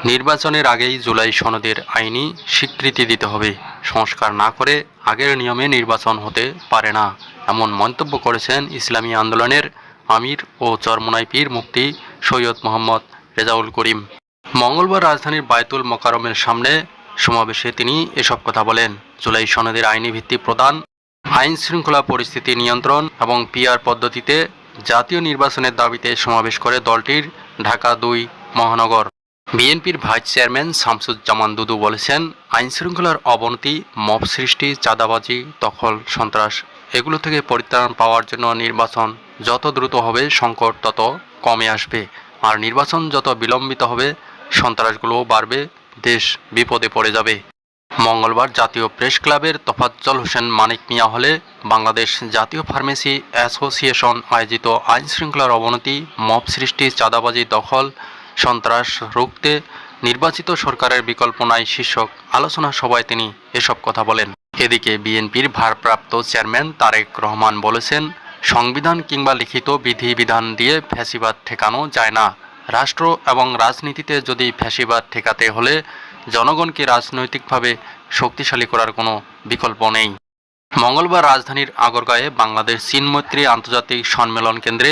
নির্বাচনের আগেই জুলাই সনদের আইনি স্বীকৃতি দিতে হবে। সংস্কার না করে আগের নিয়মে নির্বাচন হতে পারে না, এমন মন্তব্য করেছেন ইসলামী আন্দোলনের আমির ও চরমোনাই পীর মুফতি সৈয়দ মোহাম্মদ রেজাউল করিম। মঙ্গলবার রাজধানীর বায়তুল মোকারমের সামনে সমাবেশে তিনি এসব কথা বলেন। জুলাই সনদের আইনি ভিত্তি প্রদান, আইন শৃঙ্খলা পরিস্থিতি নিয়ন্ত্রণ এবং পিআর পদ্ধতিতে জাতীয় নির্বাচনের দাবিতে সমাবেশ করে দলটির ঢাকা দুই মহানগর। বিএনপির ভাইস চেয়ারম্যান শামসুজ্জামান দুদু বলেছেন, আইন শৃঙ্খলার অবনতি, মব সৃষ্টি, চাঁদাবাজি, দখল, সন্ত্রাস, এগুলো থেকে পরিত্রাণ পাওয়ার জন্য নির্বাচন যত দ্রুত হবে, সংকট তত কমে আসবে। আর নির্বাচন যত বিলম্বিত হবে, সন্ত্রাসগুলোও বাড়বে, দেশ বিপদে পড়ে যাবে। মঙ্গলবার জাতীয় প্রেস ক্লাবের তোফাজ্জল হোসেন মানিক মিয়া হলে বাংলাদেশ জাতীয় ফার্মেসি অ্যাসোসিয়েশন আয়োজিত আইন শৃঙ্খলার অবনতি, মব সৃষ্টি, চাঁদাবাজি, দখল সন্ত্রাস রুখতে নির্বাচিত সরকারের বিকল্প নাই শীর্ষক আলোচনা সভায় তিনি এসব কথা বলেন। এদিকে বিএনপির ভারপ্রাপ্ত চেয়ারম্যান তারেক রহমান বলেছেন, সংবিধান কিংবা লিখিত বিধিবিধান দিয়ে ফ্যাসিবাদ ঠেকানো যায় না। রাষ্ট্র এবং রাজনীতিতে যদি ফ্যাসিবাদ ঠেকাতে হলে জনগণকে রাজনৈতিকভাবে শক্তিশালী করার কোনো বিকল্প নেই। মঙ্গলবার রাজধানীর আগরগাঁয়ে বাংলাদেশ চীন মৈত্রী আন্তর্জাতিক সম্মেলন কেন্দ্রে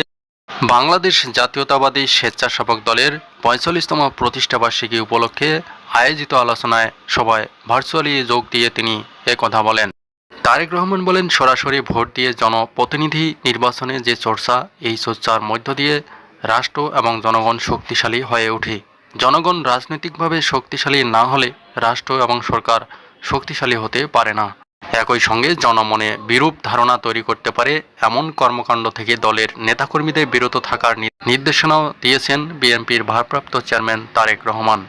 বাংলাদেশ জাতীয়তাবাদী স্বেচ্ছাসেবক দলের পঁয়তাল্লিশতম প্রতিষ্ঠাবার্ষিকী উপলক্ষে আয়োজিত আলোচনায় সভায় ভার্চুয়ালি যোগ দিয়ে তিনি কথা বলেন। তারেক রহমান বলেন, সরাসরি ভোট দিয়ে জনপ্রতিনিধি নির্বাচনে যে চর্চা, এই চর্চার মধ্য দিয়ে রাষ্ট্র এবং জনগণ শক্তিশালী হয়ে ওঠে জনগণ রাজনৈতিকভাবে শক্তিশালী না হলে রাষ্ট্র এবং সরকার শক্তিশালী হতে পারে না। একই সঙ্গে জনমনে বিরূপ ধারণা তৈরি করতে পারে এমন কর্মকাণ্ড থেকে দলের নেতাকর্মীদের বিরত থাকার নির্দেশনাও দিয়েছেন বিএনপির ভারপ্রাপ্ত চেয়ারম্যান তারেক রহমান।